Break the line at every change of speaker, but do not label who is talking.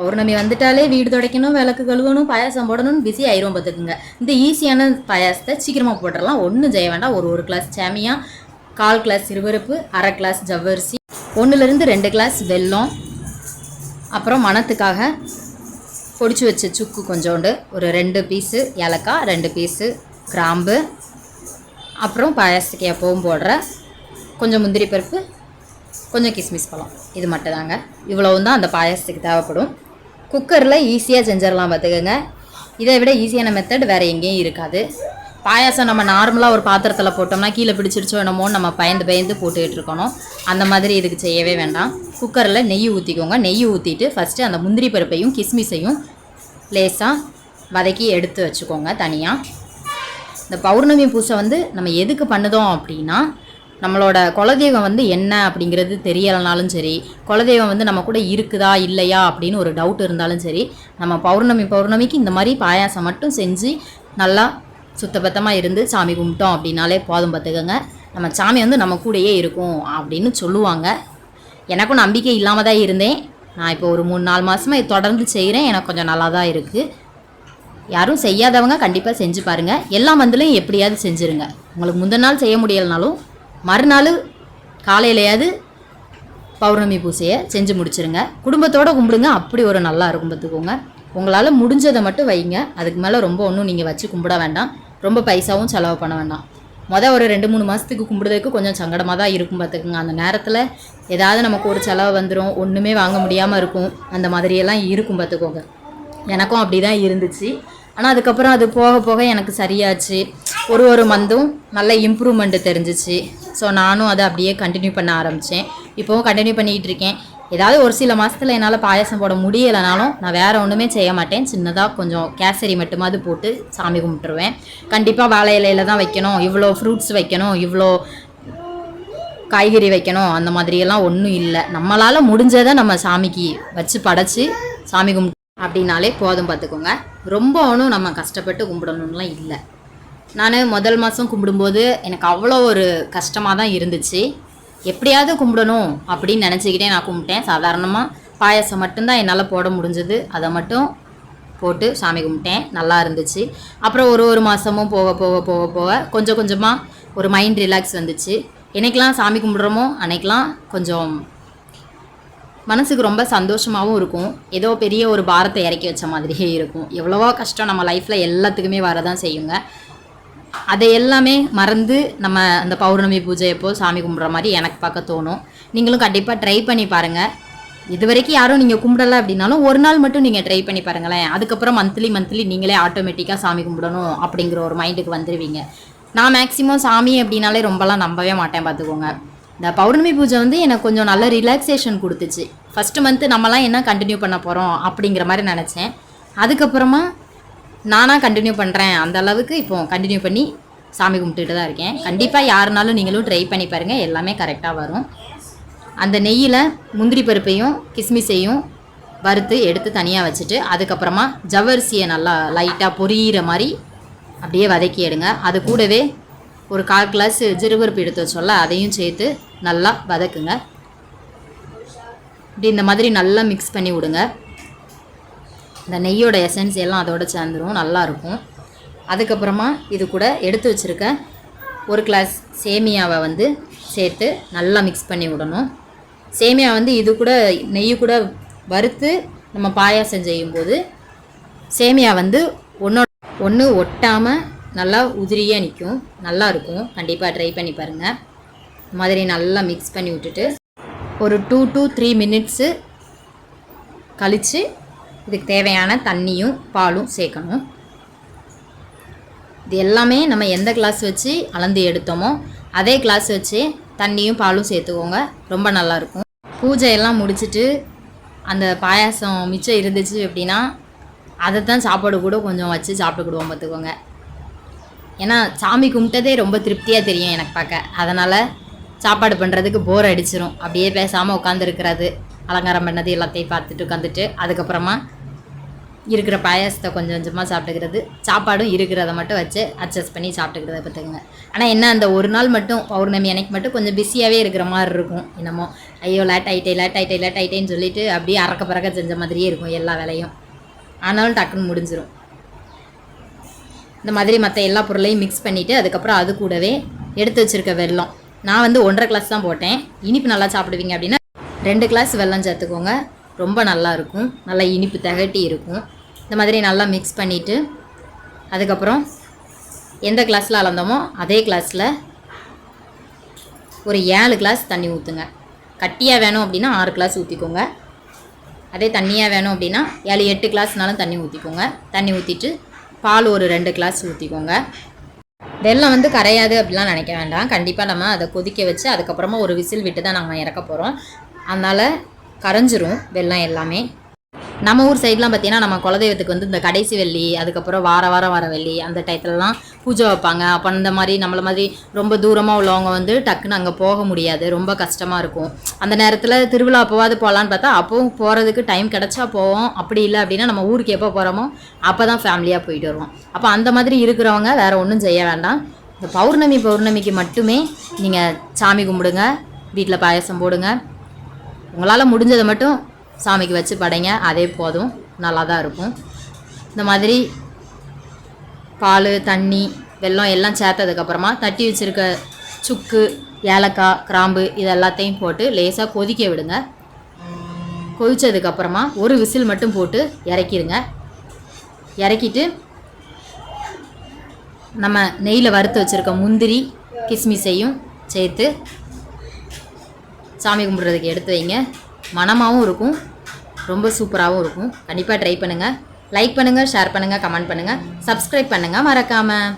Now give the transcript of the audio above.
பௌர்ணமி வந்துட்டாலே வீடு துடைக்கணும் விளக்கு கழுவணும் பாயாசம் போடணும்னு பிஸி ஆயிரும் பார்த்துக்குங்க. இந்த ஈஸியான பாயாசத்தை சீக்கிரமாக போட்டுடலாம். ஒன்றும் செய்ய வேண்டாம். ஒரு ஒரு கிளாஸ் சேமியா கால் கிளாஸ் சிறுவருப்பு அரை கிளாஸ் ஜவ்வரிசி ஒன்றுலேருந்து ரெண்டு கிளாஸ் வெல்லம் அப்புறம் மணத்துக்காக பொடிச்சு வச்ச சுக்கு கொஞ்சோண்டு ஒரு ரெண்டு பீஸு ஏலக்காய் ரெண்டு பீஸு கிராம்பு அப்புறம் பாயாசத்துக்கு எப்பவும் போடுற கொஞ்சம் முந்திரி பருப்பு கொஞ்சம் கிஸ்மிஸ் பழம். இது மட்டும் தாங்க இவ்வளவும் தான் அந்த பாயாசத்துக்கு தேவைப்படும். குக்கரில் ஈஸியாக செஞ்சிடலாம் பார்த்துக்கோங்க. இதை விட ஈஸியான மெத்தட் வேறு எங்கேயும் இருக்காது. பாயாசம் நம்ம நார்மலாக ஒரு பாத்திரத்தில் போட்டோம்னா கீழே பிடிச்சிருச்சோ என்னமோ நம்ம பயந்து பயந்து போட்டுக்கிட்டு இருக்கணும். அந்த மாதிரி இதுக்கு செய்யவே வேண்டாம். குக்கரில் நெய் ஊற்றிக்கோங்க நெய் ஊற்றிட்டு ஃபஸ்ட்டு அந்த முந்திரி பருப்பையும் கிஸ்மிஸையும் லேசாக வதக்கி எடுத்து வச்சுக்கோங்க தனியாக இந்த பௌர்ணமி பூசை வந்து நம்ம எதுக்கு பண்ணுதோம் அப்படின்னா நம்மளோட குலதெய்வம் வந்து என்ன அப்படிங்கிறது தெரியலைனாலும் சரி குலதெய்வம் வந்து நம்ம கூட இருக்குதா இல்லையா அப்படின்னு ஒரு டவுட் இருந்தாலும் சரி நம்ம பௌர்ணமி பௌர்ணமிக்கு இந்த மாதிரி பாயாசம் மட்டும் செஞ்சு நல்லா சுத்தபத்தமாக இருந்து சாமி கும்பிட்டோம் அப்படின்னாலே போதும் பார்த்துக்கோங்க. நம்ம சாமி வந்து நம்ம கூடயே இருக்கும் அப்படின்னு சொல்லுவாங்க. எனக்கும் நம்பிக்கை இல்லாமல் தான் இருந்தேன். நான் இப்போ ஒரு மூணு நாலு மாதமாக இது தொடர்ந்து செய்கிறேன் எனக்கு கொஞ்சம் நல்லா தான் இருக்குது யாரும் செய்யாதவங்க கண்டிப்பாக செஞ்சு பாருங்கள் எல்லா மந்திலையும் எப்படியாவது செஞ்சுருங்க. உங்களுக்கு முந்தின நாள் செய்ய முடியலனாலும் மறுநாள் காலையிலையாவது பௌர்ணமி பூஜையை செஞ்சு முடிச்சிருங்க. குடும்பத்தோடு கும்பிடுங்க. அப்படி ஒரு நல்லா இருக்கும் பார்த்துக்கோங்க. உங்களால் முடிஞ்சதை மட்டும் வைங்க. அதுக்கு மேலே ரொம்ப ஒன்றும் நீங்கள் வச்சு கும்பிட வேண்டாம். ரொம்ப பைசாவும் செலவு பண்ண வேண்டாம். மொதல் ஒரு ரெண்டு மூணு மாதத்துக்கு கும்பிடுறதுக்கு கொஞ்சம் சங்கடமாக தான் இருக்கும் பார்த்துக்குங்க. அந்த நேரத்தில் ஏதாவது நமக்கு ஒரு செலவு வந்துடும் ஒன்றுமே வாங்க முடியாமல் இருக்கும். அந்த மாதிரியெல்லாம் இருக்கும் பார்த்துக்கோங்க. எனக்கும் அப்படி தான் இருந்துச்சு. ஆனால் அதுக்கப்புறம் அது போக போக எனக்கு சரியாச்சு. ஒரு ஒரு மந்தும் நல்ல இம்ப்ரூவ்மெண்ட் தெரிஞ்சிச்சு. ஸோ நானும் அதை அப்படியே கண்டினியூ பண்ண ஆரம்பித்தேன் இப்போவும் கண்டினியூ பண்ணிகிட்டு இருக்கேன். ஏதாவது ஒரு சில மாதத்தில் என்னால் பாயாசம் போட முடியலைனாலும் நான் வேறு ஒன்றுமே செய்ய மாட்டேன். சின்னதாக கொஞ்சம் கேசரி மட்டுமாவது போட்டு சாமி கும்பிட்டுருவேன். கண்டிப்பாக வாழை இலையில தான் வைக்கணும். இவ்வளோ ஃப்ரூட்ஸ் வைக்கணும். இவ்வளோ காய்கறி வைக்கணும். அந்த மாதிரியெல்லாம் ஒன்றும் இல்லை. நம்மளால் முடிஞ்சதை நம்ம சாமிக்கு வச்சு படைச்சி சாமி கும்பிட்டு அப்படின்னாலே போதும் பார்த்துக்கோங்க. ரொம்ப ஒன்றும் நம்ம கஷ்டப்பட்டு கும்பிடணும்லாம் இல்லை. நான் முதல் மாதம் கும்பிடும்போது எனக்கு அவ்வளோ ஒரு கஷ்டமாக தான் இருந்துச்சு. எப்படியாவது கும்பிடணும் அப்படின்னு நினச்சிக்கிட்டே நான் கும்பிட்டேன். சாதாரணமாக பாயாசம் மட்டும்தான் என்னால் போட முடிஞ்சது. அதை மட்டும் போட்டு சாமி கும்பிட்டேன். நல்லா இருந்துச்சு. அப்புறம் ஒரு ஒரு மாதமும் போக போக போக போக கொஞ்சம் கொஞ்சமாக ஒரு மைண்ட் ரிலாக்ஸ் வந்துச்சு. என்னைக்கெலாம் சாமி கும்பிட்றோமோ அன்னைக்கெலாம் கொஞ்சம் மனசுக்கு ரொம்ப சந்தோஷமாகவும் இருக்கும். ஏதோ பெரிய ஒரு பாரத்தை இறக்கி வச்ச மாதிரியே இருக்கும். எவ்வளவோ கஷ்டம் நம்ம லைஃப்பில் எல்லாத்துக்குமே வரதான் செய்யுங்க. அதை எல்லாமே மறந்து நம்ம அந்த பௌர்ணமி பூஜை எப்போ சாமி கும்பிட்ற மாதிரி எனக்கு பார்க்க தோணும். நீங்களும் கண்டிப்பாக ட்ரை பண்ணி பாருங்கள் இது வரைக்கும் யாரும் நீங்கள் கும்பிடல அப்படின்னாலும் ஒரு நாள் மட்டும் நீங்கள் ட்ரை பண்ணி பாருங்களேன். அதுக்கப்புறம் மந்த்லி மந்த்லி நீங்களே ஆட்டோமேட்டிக்காக சாமி கும்பிடணும் அப்படிங்கிற ஒரு மைண்டுக்கு வந்துடுவீங்க நான் மேக்ஸிமம் சாமி அப்படின்னாலே ரொம்பலாம் நம்பவே மாட்டேன் பார்த்துக்கோங்க. இந்த பௌர்ணமி பூஜை வந்து எனக்கு கொஞ்சம் நல்ல ரிலாக்ஸேஷன் கொடுத்துச்சு. ஃபஸ்ட்டு மந்த்து நம்மலாம் என்ன கண்டினியூ பண்ண போகிறோம் அப்படிங்கிற மாதிரி நினச்சேன். அதுக்கப்புறமா நானாக கண்டினியூ பண்ணுறேன் அந்த அளவுக்கு இப்போ கண்டினியூ பண்ணி சாமி கும்பிட்டுட்டு தான் இருக்கேன். கண்டிப்பாக யாருனாலும் நீங்களும் ட்ரை பண்ணி பாருங்கள் எல்லாமே கரெக்டாக வரும். அந்த நெய்யில் முந்திரி பருப்பையும் கிஸ்மிஸையும் வறுத்து எடுத்து தனியாக வச்சுட்டு அதுக்கப்புறமா ஜவ்வரிசியை நல்லா லைட்டாக பொரியிற மாதிரி அப்படியே வதக்கி எடுங்க. அது கூடவே ஒரு கால் கிளாஸ் ஜிறுபருப்பு எடுத்து வச்சோம்ல அதையும் சேர்த்து நல்லா வதக்குங்க. இப்படி இந்த மாதிரி நல்லா மிக்ஸ் பண்ணி விடுங்க. இந்த நெய்யோட எசன்ஸ் எல்லாம் அதோட சேர்ந்துரும் நல்லாயிருக்கும் அதுக்கப்புறமா இது கூட எடுத்து வச்சுருக்க ஒரு கிளாஸ் சேமியாவை வந்து சேர்த்து நல்லா மிக்ஸ் பண்ணி விடணும். சேமியா வந்து இது கூட நெய் கூட வறுத்து நம்ம பாயாசம் செய்யும்போது சேமியா வந்து ஒன்றோட ஒன்று ஒட்டாமல் நல்லா உதிரியாக நிற்கும் நல்லாயிருக்கும் கண்டிப்பாக ட்ரை பண்ணி பாருங்கள் இந்த மாதிரி நல்லா மிக்ஸ் பண்ணி விட்டுட்டு ஒரு டூ டூ த்ரீ மினிட்ஸு கழித்து இதுக்கு தேவையான தண்ணியும் பாலும் சேர்க்கணும். இது எல்லாமே நம்ம எந்த கிளாஸ் வச்சு அளந்து எடுத்தோமோ அதே கிளாஸ் வச்சு தண்ணியும் பாலும் சேர்த்துக்கோங்க. ரொம்ப நல்லாயிருக்கும். பூஜையெல்லாம் முடிச்சுட்டு அந்த பாயாசம் மிச்சம் இருந்துச்சு அப்படின்னா அதை தான் சாப்பாடு கூட கொஞ்சம் வச்சு சாப்பிட்டுக்கிடுவோம் பார்த்துக்கோங்க. ஏன்னா சாமி கும்பிட்டதே ரொம்ப திருப்தியாக தெரியும் எனக்கு பார்க்க. அதனால் சாப்பாடு பண்ணுறதுக்கு போர் அடிச்சிரும். அப்படியே பேசாமல் உட்காந்துருக்கிறது அலங்காரம் பண்ணது எல்லாத்தையும் பார்த்துட்டு உட்காந்துட்டு அதுக்கப்புறமா இருக்கிற பாயாசத்தை கொஞ்சம் கொஞ்சமாக சாப்பிட்டுக்கிறது. சாப்பாடும் இருக்கிறத மட்டும் வச்சு அட்ஜஸ்ட் பண்ணி சாப்பிட்டுக்கிறத பார்த்துக்குங்க. ஆனால் என்ன அந்த ஒரு நாள் மட்டும் பௌர்ணமி அன்னைக்கு மட்டும் கொஞ்சம் பிஸியாகவே இருக்கிற மாதிரி இருக்கும். என்னமோ ஐயோ லேட் ஆகிட்டே லேட் ஆகிட்டே லேட் ஆகிட்டேன்னு சொல்லிட்டு அப்படியே அறக்க பறக்க செஞ்ச மாதிரியே இருக்கும் எல்லா வேலையும். ஆனாலும் டக்குன்னு முடிஞ்சிடும் இந்த மாதிரி மற்ற எல்லா பொருளையும் மிக்ஸ் பண்ணிவிட்டு அதுக்கப்புறம் அது கூடவே எடுத்து வச்சுருக்க வெள்ளம் நான் வந்து ஒன்றரை கிளாஸ் தான் போட்டேன். இனிப்பு நல்லா சாப்பிடுவீங்க அப்படின்னா ரெண்டு கிளாஸ் வெல்லம் சேர்த்துக்கோங்க. ரொம்ப நல்லா இருக்கும். நல்லா இனிப்பு தகட்டி இருக்கும். இந்த மாதிரி நல்லா மிக்ஸ் பண்ணிவிட்டு அதுக்கப்புறம் எந்த கிளாஸில் அளந்தோமோ அதே கிளாஸில் ஒரு ஏழு கிளாஸ் தண்ணி ஊற்றுங்க கட்டியாக வேணும் அப்படின்னா ஆறு கிளாஸ் ஊற்றிக்கோங்க அதே தண்ணியாக வேணும் அப்படின்னா ஏழு எட்டு கிளாஸ்னாலும் தண்ணி ஊற்றிக்கோங்க தண்ணி ஊற்றிட்டு பால் ஒரு ரெண்டு கிளாஸ் ஊற்றிக்கோங்க வெல்லம் வந்து கரையாது அப்படிலாம் நினைக்க வேண்டாம். கண்டிப்பாக நம்ம அதை கொதிக்க வச்சு அதுக்கப்புறமா ஒரு விசில் விட்டு தான் நாங்கள் இறக்க போகிறோம் அதனால் கரைஞ்சிரும் வெல்லம் எல்லாமே. நம்ம ஊர் சைட்லாம் பார்த்தீங்கன்னா நம்ம குலதெய்வத்துக்கு வந்து இந்த கடைசி வெள்ளி அதுக்கப்புறம் வார வாரம் வர வெள்ளி அந்த டயத்துலலாம் பூஜை வைப்பாங்க. அப்போ அந்த மாதிரி நம்மள மாதிரி ரொம்ப தூரமாக உள்ளவங்க வந்து டக்குன்னு அங்கே போக முடியாது. ரொம்ப கஷ்டமாக இருக்கும். அந்த நேரத்தில் திருவிழா அப்போவாது போகலான்னு பார்த்தா அப்போவும் போகிறதுக்கு டைம் கிடச்சா போவோம். அப்படி இல்லை அப்படின்னா நம்ம ஊருக்கு எப்போ போகிறோமோ அப்போ தான் ஃபேமிலியாக போயிட்டு வருவோம். அப்போ அந்த மாதிரி இருக்கிறவங்க வேறு ஒன்றும் செய்ய வேண்டாம். இந்த பௌர்ணமி பௌர்ணமிக்கு மட்டுமே நீங்கள் சாமி கும்பிடுங்க வீட்டில் பாயசம் போடுங்க. உங்களால் முடிஞ்சதை மட்டும் சாமிக்கு வச்சு படைங்க அதே போதும். நல்லா தான் இருக்கும். இந்த மாதிரி பால் தண்ணி வெல்லம் எல்லாம் சேர்த்ததுக்கப்புறமா தட்டி வச்சுருக்க சுக்கு ஏலக்காய் கிராம்பு இது எல்லாத்தையும் போட்டு லேசாக கொதிக்க விடுங்க. கொதித்ததுக்கப்புறமா ஒரு விசில் மட்டும் போட்டு இறக்கிடுங்க. இறக்கிட்டு நம்ம நெய்யில் வறுத்து வச்சுருக்க முந்திரி கிஸ்மிஸையும் சேர்த்து சாமி கும்பிட்றதுக்கு எடுத்து வைங்க. மனமாகவும் இருக்கும். ரொம்ப சூப்பராகவும் இருக்கும். கண்டிப்பாக ட்ரை பண்ணுங்கள் லைக் பண்ணுங்கள் ஷேர் பண்ணுங்கள் கமெண்ட் பண்ணுங்கள் சப்ஸ்கிரைப் பண்ணுங்கள் மறக்காமல்